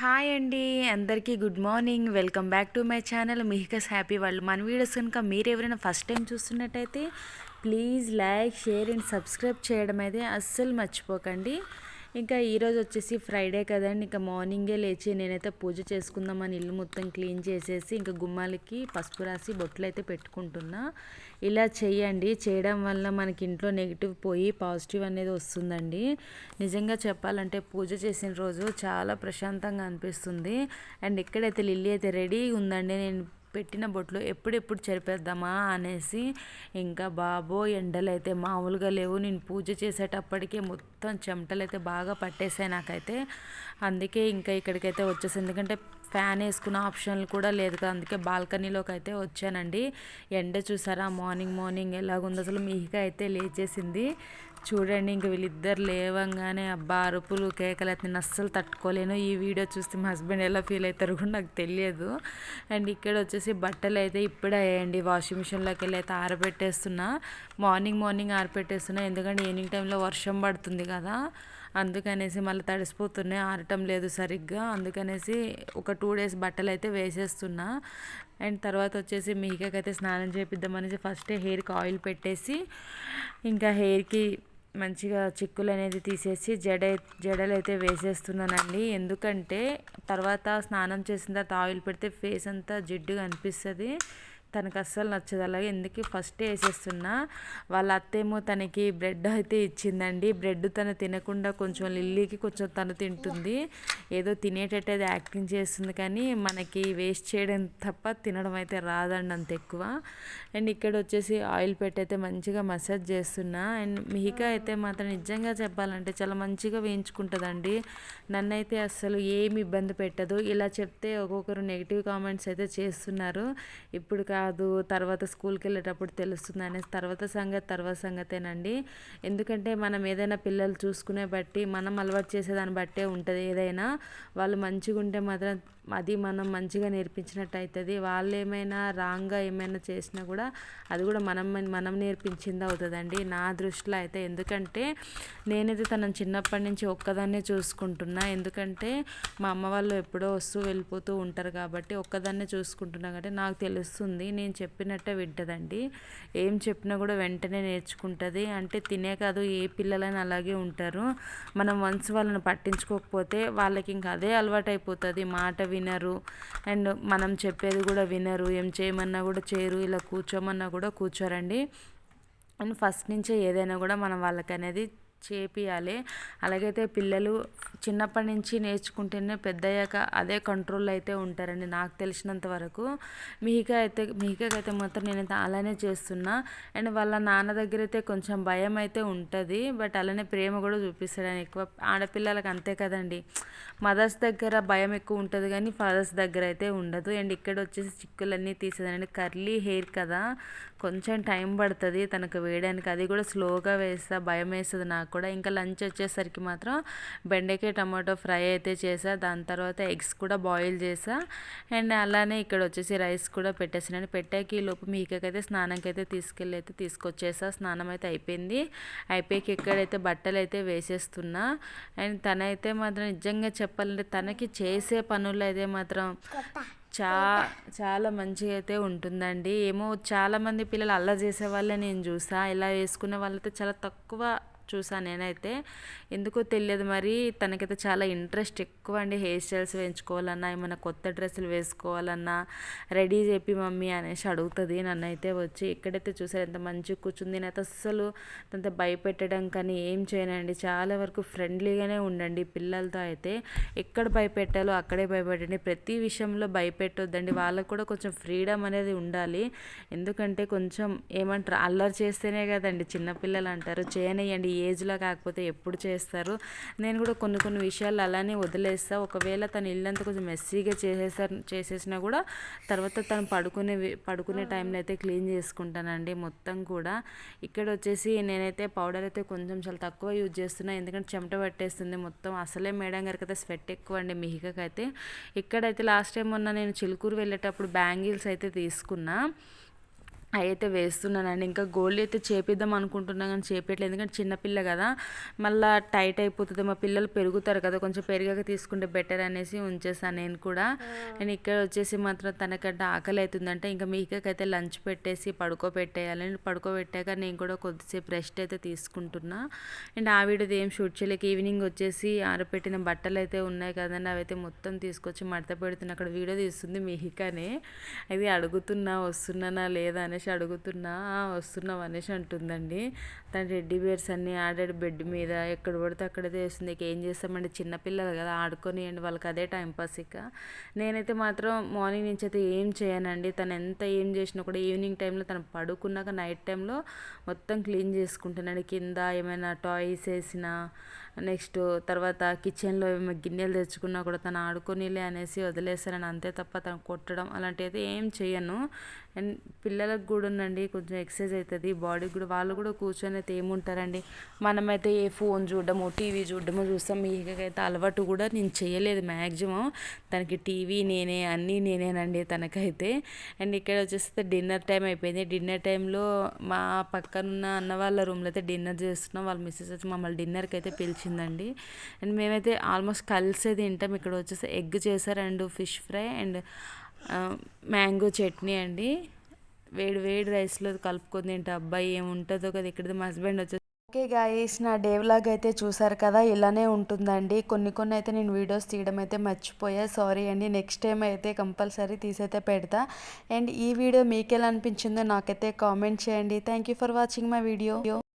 Hi అండి అందరికీ good morning. Welcome back to my channel మిహికస్ happy వాళ్ళు మన వీడియోస్ కనుక మీరు ఎవరైనా ఫస్ట్ టైం చూస్తున్నట్టయితే please like share and subscribe చేయడం అయితే అస్సలు మర్చిపోకండి. ఇంకా ఈరోజు వచ్చేసి ఫ్రైడే కదండి. ఇంకా మార్నింగే లేచి నేనైతే పూజ చేసుకుందామని ఇల్లు మొత్తం క్లీన్ చేసేసి ఇంకా గుమ్మాలకి పసుపు రాసి బొట్లు అయితే పెట్టుకుంటున్నా. ఇలా చేయండి. చేయడం వల్ల మనకి ఇంట్లో నెగిటివ్ పోయి పాజిటివ్ అనేది వస్తుందండి. నిజంగా చెప్పాలంటే పూజ చేసిన రోజు చాలా ప్రశాంతంగా అనిపిస్తుంది. అండ్ ఇక్కడైతే లిల్లీ అయితే రెడీ ఉందండి నేను పెట్టిన బొట్లు ఎప్పుడెప్పుడు చెరిపేద్దామా అనేసి ఇంకా బాబో ఎండలు అయితే మామూలుగా లేవు. నేను పూజ చేసేటప్పటికే మొత్తం చెమటలు అయితే బాగా పట్టేసాయి నాకైతే. అందుకే ఇంకా ఇక్కడికైతే వచ్చేసి ఎందుకంటే ఫ్యాన్ వేసుకున్న ఆప్షన్లు కూడా లేదు కదా అందుకే బాల్కనీలోకి అయితే వచ్చానండి. ఎండ చూసారా? మార్నింగ్ మార్నింగ్ ఎలాగుంది? అసలు మీగా అయితే లేచేసింది. చూడండి ఇంక వీళ్ళిద్దరు లేవంగానే అబ్బా అరుపులు కేకలు అయితే నేను అస్సలు తట్టుకోలేను. ఈ వీడియో చూస్తే మా హస్బెండ్ ఎలా ఫీల్ అవుతారు కూడా నాకు తెలియదు. అండ్ ఇక్కడ వచ్చేసి బట్టలు అయితే ఇప్పుడే అయ్యాయండి వాషింగ్ మిషన్లోకి వెళ్ళి అయితే ఆరబెట్టేస్తున్నా. Morning morning ఆరబెట్టేస్తున్నా. ఎందుకంటే ఈవినింగ్ టైంలో వర్షం పడుతుంది కదా. అందుకనేసి మళ్ళీ తడిసిపోతున్నాయి ఆరటం లేదు సరిగ్గా. అందుకనేసి ఒక టూ డేస్ బట్టలు అయితే వేసేస్తున్నా. అండ్ తర్వాత వచ్చేసి మీకైతే స్నానం చేపిద్దామనేసి ఫస్ట్ హెయిర్కి ఆయిల్ పెట్టేసి ఇంకా హెయిర్కి మంచిగా చిక్కులు అనేది తీసేసి జడ జడలు అయితే వేసేస్తున్నానండి. ఎందుకంటే తర్వాత స్నానం చేసిన తర్వాత ఆయిల్ పెడితే ఫేస్ అంతా జిడ్డుగా అనిపిస్తుంది. తనకు అస్సలు నచ్చదు. అలాగే ఎందుకు ఫస్ట్ వేసేస్తున్నా వాళ్ళ అత్తేమో తనకి బ్రెడ్ అయితే ఇచ్చిందండి. బ్రెడ్ తను తినకుండా కొంచెం లిల్లీకి కొంచెం తను తింటుంది. ఏదో తినేటట్టు అది యాక్టింగ్ చేస్తుంది కానీ మనకి వేస్ట్ చేయడం తప్ప తినడం అయితే రాదండి అంత ఎక్కువ. అండ్ ఇక్కడ వచ్చేసి ఆయిల్ పెట్టి అయితే మంచిగా మసాజ్ చేస్తున్నా. అండ్ మిహికా అయితే మాత్రం నిజంగా చెప్పాలంటే చాలా మంచిగా వేయించుకుంటుందండి. నన్నైతే అస్సలు ఏమి ఇబ్బంది పెట్టదు. ఇలా చెప్తే ఒక్కొక్కరు నెగిటివ్ కామెంట్స్ అయితే చేస్తున్నారు. ఇప్పుడు కాదు తర్వాత స్కూల్కి వెళ్ళేటప్పుడు తెలుస్తుంది అనేసి తర్వాత సంగతి తర్వాత సంగతేనండి. ఎందుకంటే మనం ఏదైనా పిల్లలు చూసుకునే బట్టి మనం అలవాటు చేసేదాన్ని బట్టే ఉంటుంది ఏదైనా. వాళ్ళు మంచిగా ఉంటే మాత్రం అది మనం మంచిగా నేర్పించినట్టు అవుతుంది వాళ్ళు ఏమైనా రాంగ్గా ఏమైనా చేసినా కూడా అది కూడా మనం మనం నేర్పించింది అవుతుందండి. నా దృష్టిలో అయితే ఎందుకంటే నేనైతే తనని చిన్నప్పటి నుంచి ఒక్కదాన్నే చూసుకుంటున్నా. ఎందుకంటే మా అమ్మ వాళ్ళు ఎప్పుడో వస్తూ వెళ్ళిపోతూ ఉంటారు కాబట్టి ఒక్కదాన్నే చూసుకుంటున్నా కాబట్టి నాకు తెలుస్తుంది. నేను చెప్పినట్టే వింటదండి. ఏం చెప్పినా కూడా వెంటనే నేర్చుకుంటుంది. అంటే తినే కాదు ఏ పిల్లలైనా అలాగే ఉంటారు. మనం వన్స్ వాళ్ళని పట్టించుకోకపోతే వాళ్ళకి ఇంకా అదే అలవాటు అయిపోతుంది మాట వినరు. అండ్ మనం చెప్పేది కూడా వినరు. ఏం చేయమన్నా కూడా చేయరు. ఇలా కూర్చోమన్నా కూడా కూర్చోరండి. అండ్ ఫస్ట్ నుంచే ఏదైనా కూడా మనం వాళ్ళకి అనేది చేపియాలి. అలాగైతే పిల్లలు చిన్నప్పటి నుంచి నేర్చుకుంటేనే పెద్దయ్యాక అదే కంట్రోల్ అయితే ఉంటారండి నాకు తెలిసినంత వరకు. మిహిక అయితే మిహికైతే మాత్రం నేనైతే అలానే చేస్తున్నా. అండ్ వాళ్ళ నాన్న దగ్గర అయితే కొంచెం భయం అయితే ఉంటుంది. బట్ అలానే ప్రేమ కూడా చూపిస్తాడని ఎక్కువ ఆడపిల్లలకు అంతే కదండి. మదర్స్ దగ్గర భయం ఎక్కువ ఉంటుంది కానీ ఫాదర్స్ దగ్గర అయితే ఉండదు. అండ్ ఇక్కడ వచ్చేసి చిక్కులన్నీ తీసేదండి కర్లీ హెయిర్ కదా కొంచెం టైం పడుతుంది తనకు వేయడానికి. అది కూడా స్లోగా వేస్తా భయం వేస్తుంది నాకు కూడా ఇంకా లంచ్ వచ్చేసరికి మాత్రం బెండకాయ టమాటో ఫ్రై అయితే చేసా దాని తర్వాత ఎగ్స్ కూడా బాయిల్ చేసా అండ్ అలానే ఇక్కడ వచ్చేసి రైస్ కూడా పెట్టేసాను పెట్టాకి లోపు మీకైతే స్నానంకి అయితే తీసుకెళ్ళి అయితే తీసుకొచ్చేసా స్నానం అయితే అయిపోయింది. అయిపోయాక ఎక్కడైతే బట్టలు అయితే వేసేస్తున్నా. అండ్ తనైతే మాత్రం నిజంగా చెప్పాలంటే తనకి చేసే పనులు అయితే మాత్రం చా చాలా మంచిగా అయితే ఉంటుందండి. ఏమో చాలామంది పిల్లలు అల్ల చేసే వాళ్ళే నేను చూసా ఇలా వేసుకునే వాళ్ళైతే చాలా తక్కువ చూసాను నేనైతే. ఎందుకో తెలియదు మరి తనకైతే చాలా ఇంట్రెస్ట్ ఎక్కువ అండి హెయిర్ స్టైల్స్ వేయించుకోవాలన్నా ఏమైనా కొత్త డ్రెస్సులు వేసుకోవాలన్నా రెడీ చెప్పి మమ్మీ అనేసి అడుగుతుంది నన్ను అయితే వచ్చి. ఎక్కడైతే చూసారు ఎంత మంచిగా కూర్చుంది. నేనైతే అస్సలు అంత భయపెట్టడం కానీ ఏం చేయనండి. చాలా వరకు ఫ్రెండ్లీగానే ఉండండి పిల్లలతో అయితే. ఎక్కడ భయపెట్టాలో అక్కడే భయపెట్టండి ప్రతి విషయంలో భయపెట్టొద్దండి. వాళ్ళకు కూడా కొంచెం ఫ్రీడమ్ అనేది ఉండాలి. ఎందుకంటే కొంచెం ఏమంటారు అల్లరి చేస్తేనే కదండి చిన్నపిల్లలు అంటారు చేయనియండి ఏజ్లో కాకపోతే ఎప్పుడు చేస్తారు. నేను కూడా కొన్ని కొన్ని విషయాలు అలానే వదిలేస్తా. ఒకవేళ తను ఇల్లంతా కొంచెం మెస్సీగా చేసేసా చేసేసినా కూడా తర్వాత తను పడుకునే పడుకునే టైంలో అయితే క్లీన్ చేసుకుంటానండి మొత్తం కూడా. ఇక్కడ వచ్చేసి నేనైతే పౌడర్ అయితే కొంచెం చాలా తక్కువ యూజ్ చేస్తున్నా. ఎందుకంటే చెమట పట్టేస్తుంది మొత్తం. అసలే మేడం గారికి అయితే స్వెట్ ఎక్కువ అండి మిహికకైతే. ఇక్కడైతే లాస్ట్ టైం మొన్న నేను చిలుకూరు వెళ్ళేటప్పుడు బ్యాంగిల్స్ అయితే తీసుకున్నా. అవి అయితే వేస్తున్నానండి. ఇంకా గోల్డ్ అయితే చేపిద్దాం అనుకుంటున్నా కానీ చేపించలేదు ఎందుకంటే చిన్నపిల్ల కదా. మళ్ళీ టైట్ అయిపోతుంది. మా పిల్లలు పెరుగుతారు కదా. కొంచెం పెరిగాక తీసుకుంటే బెటర్ అనేసి ఉంచేసాను నేను కూడా. నేను ఇక్కడ వచ్చేసి మాత్రం తనకంటే ఆకలి అవుతుందంటే ఇంకా మీకైతే లంచ్ పెట్టేసి పడుకోబెట్టేయాలి. పడుకోబెట్టాక నేను కూడా కొద్దిసేపు రెస్ట్ అయితే తీసుకుంటున్నా. అండ్ ఆ వీడియోది ఏం షూట్ చేయలేక ఈవినింగ్ వచ్చేసి ఆరపెట్టిన బట్టలు అయితే ఉన్నాయి కదండి. అవి అయితే మొత్తం తీసుకొచ్చి మడత పెడుతున్నా. అక్కడ వీడియో తీస్తుంది మిహికానే అది అడుగుతున్నా వస్తున్నానా లేదా అనేసి అడుగుతున్నా వస్తున్నాం అనేసి అంటుందండి. తన రెడ్డి బేర్స్ అన్నీ ఆడాడు బెడ్ మీద. ఎక్కడ పడితే అక్కడ వేస్తుంది ఇక ఏం చేస్తామండి? చిన్నపిల్లలు కదా ఆడుకొని అండి వాళ్ళకి అదే టైంపాస్ ఇక. నేనైతే మాత్రం మార్నింగ్ నుంచి అయితే ఏం చేయనండి. తను ఎంత ఏం చేసినా కూడా ఈవినింగ్ టైంలో తను పడుకున్నాక నైట్ టైంలో మొత్తం క్లీన్ చేసుకుంటానండి. కింద ఏమైనా టాయ్స్ వేసినా నెక్స్ట్ తర్వాత కిచెన్లో ఏమైనా గిన్నెలు తెచ్చుకున్నా కూడా తను ఆడుకొనిలే అనేసి వదిలేస్తానని అంతే తప్ప తను కొట్టడం అలాంటివి అయితే ఏం చేయను. అండ్ పిల్లలకు కూడా ఉందండి కొంచెం ఎక్సర్సైజ్ అవుతుంది బాడీకి కూడా వాళ్ళు కూడా కూర్చొని అయితే ఏముంటారండి? మనమైతే ఏ ఫోన్ చూడడము టీవీ చూడడము చూస్తాం. మీకైతే అలవాటు కూడా నేను చేయలేదు మ్యాక్సిమం తనకి టీవీ నేనే అన్నీ నేనేనండి తనకైతే. అండ్ ఇక్కడ వచ్చేస్తే డిన్నర్ టైం అయిపోయింది. డిన్నర్ టైంలో మా పక్కనున్న అన్న వాళ్ళ రూమ్లో అయితే డిన్నర్ చేస్తున్నాం. వాళ్ళ మిస్సెస్ వచ్చి మమ్మల్ని డిన్నర్కి అయితే పిలిచిందండి. అండ్ మేమైతే ఆల్మోస్ట్ కలిసే తింటాం. ఇక్కడ వచ్చేసి ఎగ్ చేశారు and fish fry and mango chutney అండి. వేడి వేడి రైస్లో కలుపుకొని తింటే అబ్బాయి ఏముంటుందో కదా ఇక్కడ మా హస్బెండ్ వచ్చేసి. ఓకే గాయస్ నా డే వ్లాగ్ అయితే చూసారు కదా ఇలానే ఉంటుందండి. కొన్ని కొన్ని అయితే నేను వీడియోస్ తీయడం అయితే మర్చిపోయా. సారీ అండి నెక్స్ట్ టైం అయితే కంపల్సరీ తీసైతే పెడతా. అండ్ ఈ వీడియో మీకు ఎలా అనిపించిందో నాకైతే కామెంట్ చేయండి. Thank you for watching my video